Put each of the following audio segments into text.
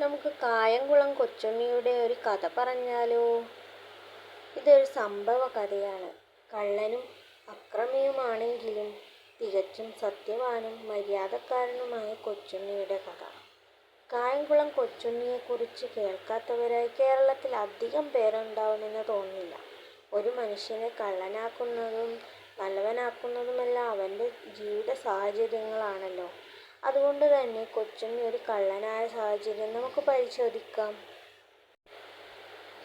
നമുക്ക് കായംകുളം കൊച്ചുണ്ണിയുടെ ഒരു കഥ പറഞ്ഞാലോ? ഇതൊരു സംഭവ കഥയാണ്. കള്ളനും അക്രമിയുമാണെങ്കിലും തികച്ചും സത്യവാനും മര്യാദക്കാരനുമായ കൊച്ചുണ്ണിയുടെ കഥ. കായംകുളം കൊച്ചുണ്ണിയെക്കുറിച്ച് കേൾക്കാത്തവരായി കേരളത്തിൽ അധികം പേരുണ്ടാവുമെന്ന് തോന്നില്ല ഒരു മനുഷ്യനെ കള്ളനാക്കുന്നതും നല്ലവനാക്കുന്നതുമെല്ലാം അവന്റെ ജീവിത സാഹചര്യങ്ങളാണല്ലോ. അതുകൊണ്ടുതന്നെ കൊച്ചുണ്ണി ഒരു കള്ളനായ സാഹചര്യം നമുക്ക് പരിശോധിക്കാം.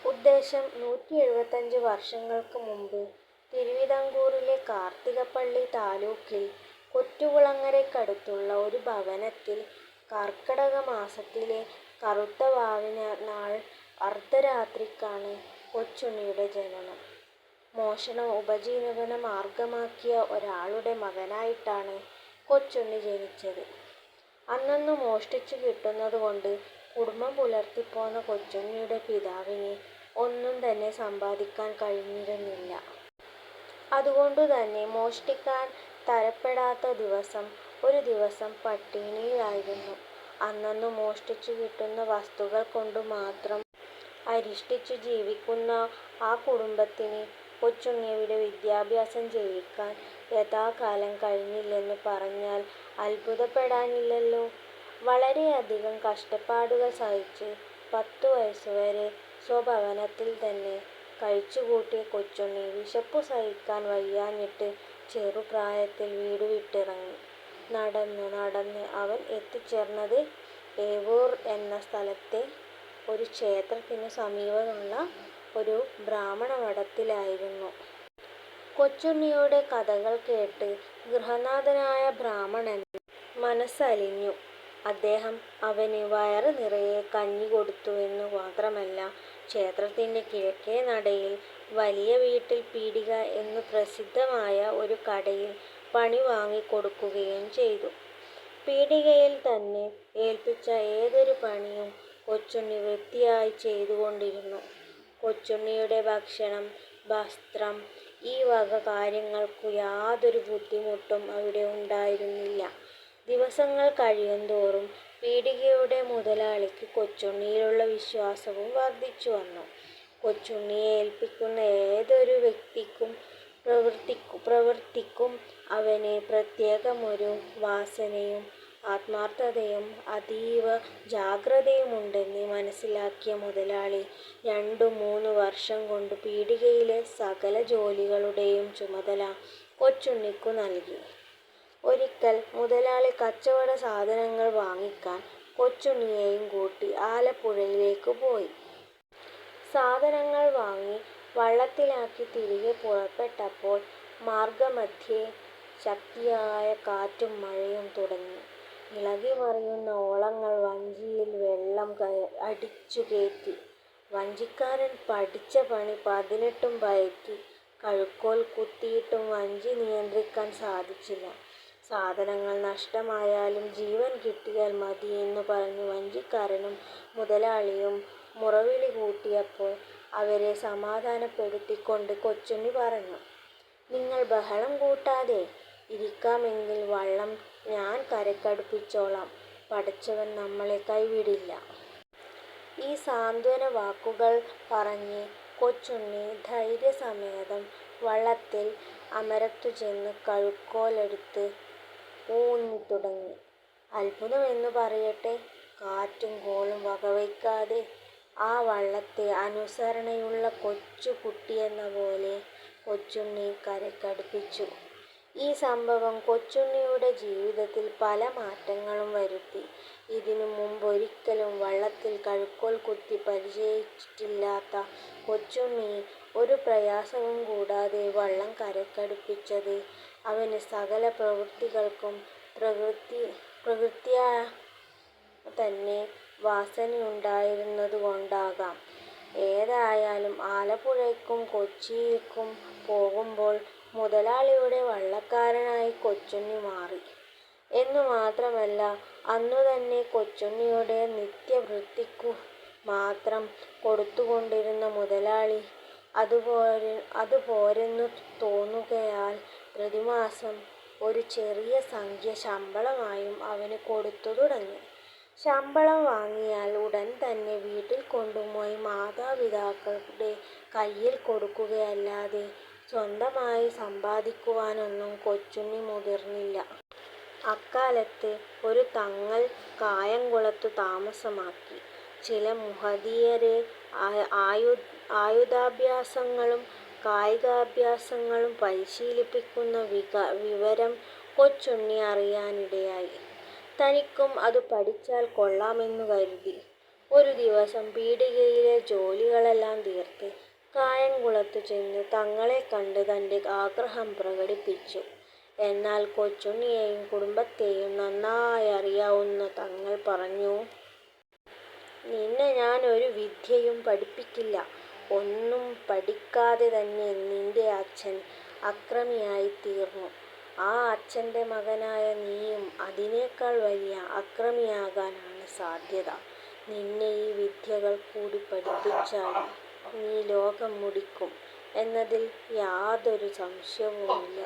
ഉദ്ദേശം നൂറ്റി എഴുപത്തഞ്ച് വർഷങ്ങൾക്ക് മുമ്പ് തിരുവിതാംകൂറിലെ കാർത്തികപ്പള്ളി താലൂക്കിൽ കൊറ്റുകുളങ്ങരയ്ക്കടുത്തുള്ള ഒരു ഭവനത്തിൽ കർക്കടകമാസത്തിലെ കറുത്ത വാവിന നാൾ അർദ്ധരാത്രിക്കാണ് കൊച്ചുണ്ണിയുടെ ജനനം. മോഷണം ഉപജീവനമാർഗമാക്കിയ ഒരാളുടെ മകനായിട്ടാണ് കൊച്ചുണ്ണി ജനിച്ചത്. അന്നന്നു മോഷ്ടിച്ചു കിട്ടുന്നതുകൊണ്ട് കുടുംബം പുലർത്തിപ്പോന്ന കൊച്ചുണ്ണിയുടെ പിതാവിന് ഒന്നും തന്നെ സമ്പാദിക്കാൻ കഴിഞ്ഞിരുന്നില്ല. അതുകൊണ്ടുതന്നെ മോഷ്ടിക്കാൻ തരപ്പെടാത്ത ദിവസം ഒരു ദിവസം പട്ടിണിയിലായിരുന്നു. അന്നന്നു മോഷ്ടിച്ചു കിട്ടുന്ന വസ്തുക്കൾ കൊണ്ടു മാത്രം അരിഷ്ടിച്ചു ജീവിക്കുന്ന ആ കുടുംബത്തിന് കൊച്ചുണ്ണിയുടെ വിദ്യാഭ്യാസം ചെയ്യിക്കാൻ യഥാകാലം കഴിഞ്ഞില്ലെന്നു പറഞ്ഞാൽ അത്ഭുതപ്പെടാനില്ലല്ലോ. വളരെയധികം കഷ്ടപ്പാടുകൾ സഹിച്ച് പത്തുവയസ്സുവരെ സ്വഭവനത്തിൽ തന്നെ കഴിച്ചുകൂട്ടിയ കൊച്ചുണ്ണി വിശപ്പു സഹിക്കാൻ വയ്യാഞ്ഞിട്ട് ചെറുപ്രായത്തിൽ വീടുവിട്ടിറങ്ങി. നടന്ന് നടന്ന് അവൻ എത്തിച്ചേർന്നത് ഏവൂർ എന്ന സ്ഥലത്തെ ഒരു ക്ഷേത്രത്തിന് സമീപമുള്ള ഒരു ബ്രാഹ്മണ മഠത്തിലായിരുന്നു. കൊച്ചുണ്ണിയുടെ കഥകൾ കേട്ട് ഗൃഹനാഥനായ ബ്രാഹ്മണൻ മനസ്സലിഞ്ഞു. അദ്ദേഹം അവന് വയറ് നിറയെ കഞ്ഞി കൊടുത്തുവെന്നു മാത്രമല്ല ക്ഷേത്രത്തിന്റെ കിഴക്കേ നടയിൽ വലിയ വീട്ടിൽ പീടിക എന്ന് പ്രസിദ്ധമായ ഒരു കടയിൽ പണി വാങ്ങിക്കൊടുക്കുകയും ചെയ്തു. പീടികയിൽ തന്നെ ഏൽപ്പിച്ച ഏതൊരു പണിയും കൊച്ചുണ്ണി വൃത്തിയായി ചെയ്തുകൊണ്ടിരുന്നു. കൊച്ചുണ്ണിയുടെ ഭക്ഷണം, വസ്ത്രം ഈ വക കാര്യങ്ങൾക്കു യാതൊരു ബുദ്ധിമുട്ടും അവിടെ ഉണ്ടായിരുന്നില്ല. ദിവസങ്ങൾ കഴിയുന്തോറും പീടികയുടെ മുതലാളിക്ക് കൊച്ചുണ്ണിയിലുള്ള വിശ്വാസവും വർദ്ധിച്ചു വന്നു കൊച്ചുണ്ണിയെ ഏൽപ്പിക്കുന്ന ഏതൊരു വ്യക്തിക്കും പ്രവൃത്തിക്കും അവന് പ്രത്യേകമൊരു വാസനയും ആത്മാർത്ഥതയും അതീവ ജാഗ്രതയുമുണ്ടെന്ന് മനസ്സിലാക്കിയ മുതലാളി രണ്ടു മൂന്നു വർഷം കൊണ്ട് പീടികയിലെ സകല ജോലികളുടെയും ചുമതല കൊച്ചുണ്ണിക്കു നൽകി. ഒരിക്കൽ മുതലാളി കച്ചവട സാധനങ്ങൾ വാങ്ങിക്കാൻ കൊച്ചുണ്ണിയെയും കൂട്ടി ആലപ്പുഴയിലേക്ക് പോയി. സാധനങ്ങൾ വാങ്ങി വള്ളത്തിലാക്കി തിരികെ പുറപ്പെട്ടപ്പോൾ മാർഗമധ്യേ ശക്തിയായ കാറ്റും മഴയും തുടങ്ങി. ഇളകിമറിയുന്ന ഓളങ്ങൾ വഞ്ചിയിൽ വെള്ളം അടിച്ചു കയറ്റി. വഞ്ചിക്കാരൻ പഠിച്ച പണി പതിനെട്ടും പയറ്റി. കഴുക്കോൽ കുത്തിയിട്ടും വഞ്ചി നിയന്ത്രിക്കാൻ സാധിച്ചില്ല. സാധനങ്ങൾ നഷ്ടമായാലും ജീവൻ കിട്ടിയാൽ മതി എന്ന് പറഞ്ഞ് വഞ്ചിക്കാരനും മുതലാളിയും മുറവിളി കൂട്ടിയപ്പോൾ അവരെ സമാധാനപ്പെടുത്തിക്കൊണ്ട് കൊച്ചുണ്ണി പറഞ്ഞു "നിങ്ങൾ ബഹളം കൂട്ടാതെ ഇരിക്കാമെങ്കിൽ വള്ളം ഞാൻ കരക്കടുപ്പിച്ചോളാം. പടച്ചവൻ നമ്മളെ കൈവിടില്ല. " ഈ സാന്ത്വന വാക്കുകൾ പറഞ്ഞ് കൊച്ചുണ്ണി ധൈര്യസമേതം വള്ളത്തിൽ അമരത്തു അമരത്തുചെന്ന് കഴുക്കോലെടുത്ത് ഊന്നത്തുടങ്ങി. അത്ഭുതം എന്ന് പറയട്ടെ, കാറ്റും കോളും വകവയ്ക്കാതെ ആ വള്ളത്തെ അനുസരണയുള്ള കൊച്ചു കുട്ടിയെന്നപോലെ കൊച്ചുണ്ണി കരയ്ക്കടുപ്പിച്ചു. ഈ സംഭവം കൊച്ചുണ്ണിയുടെ ജീവിതത്തിൽ പല മാറ്റങ്ങളും വരുത്തി. ഇതിനു മുമ്പൊരിക്കലും വള്ളത്തിൽ കഴുക്കോൽ കുത്തി പരിചയിച്ചിട്ടില്ലാത്ത കൊച്ചുണ്ണി ഒരു പ്രയാസവും കൂടാതെ വള്ളം കരക്കടുപ്പിച്ചത് അവന് സകല പ്രവൃത്തികൾക്കും പ്രകൃത്യാ തന്നെ വാസനയുണ്ടായിരുന്നതുകൊണ്ടാകാം. ഏതായാലും ആലപ്പുഴയ്ക്കും കൊച്ചിക്കും പോകുമ്പോൾ മുതലാളിയുടെ വള്ളക്കാരനായി കൊച്ചുണ്ണി മാറി. എന്നു എന്നുമാത്രമല്ല അന്നുതന്നെ കൊച്ചുണ്ണിയുടെ നിത്യവൃത്തിക്കു മാത്രം കൊടുത്തുകൊണ്ടിരുന്ന മുതലാളി അതുപോരെന്നു തോന്നുകയാൽ പ്രതിമാസം ഒരു ചെറിയ സംഖ്യ ശമ്പളമായും അവന് കൊടുത്തു തുടങ്ങി. ശമ്പളം വാങ്ങിയാൽ തന്നെ വീട്ടിൽ കൊണ്ടുപോയി മാതാപിതാക്കളുടെ കയ്യിൽ കൊടുക്കുകയല്ലാതെ സ്വന്തമായി സമ്പാദിക്കുവാനൊന്നും കൊച്ചുണ്ണി മുതിർന്നില്ല. അക്കാലത്ത് ഒരു തങ്ങൾ കായംകുളത്തു താമസമാക്കി. ചില മുഹദ്ദിയരെ ആയുധാഭ്യാസങ്ങളും കായികാഭ്യാസങ്ങളും പരിശീലിപ്പിക്കുന്ന വിവരം കൊച്ചുണ്ണി അറിയാനിടയായി. തനിക്കും അത് പഠിച്ചാൽ കൊള്ളാമെന്നു കരുതി. ഒരു ദിവസം പീടികയിലെ ജോലികളെല്ലാം തീർത്ത് കായംകുളത്തു ചെന്ന് തങ്ങളെ കണ്ട് തന്റെ ആഗ്രഹം പ്രകടിപ്പിച്ചു. എന്നാൽ കൊച്ചുണ്ണിയെയും കുടുംബത്തെയും നന്നായി അറിയാവുന്ന തങ്ങൾ പറഞ്ഞു. "നിന്നെ ഞാൻ ഒരു വിദ്യയും പഠിപ്പിക്കില്ല. ഒന്നും പഠിക്കാതെ തന്നെ നിന്റെ അച്ഛൻ അക്രമിയായി തീർന്നു ആ അച്ഛന്റെ മകനായ നീയും അതിനേക്കാൾ വലിയ അക്രമിയാകാനാണ് സാധ്യത. നിന്നെ ഈ വിദ്യകൾ കൂടി പഠിപ്പിച്ചാൽ നീ ലോകം മുടിക്കും എന്നതിൽ യാതൊരു സംശയവുമില്ല.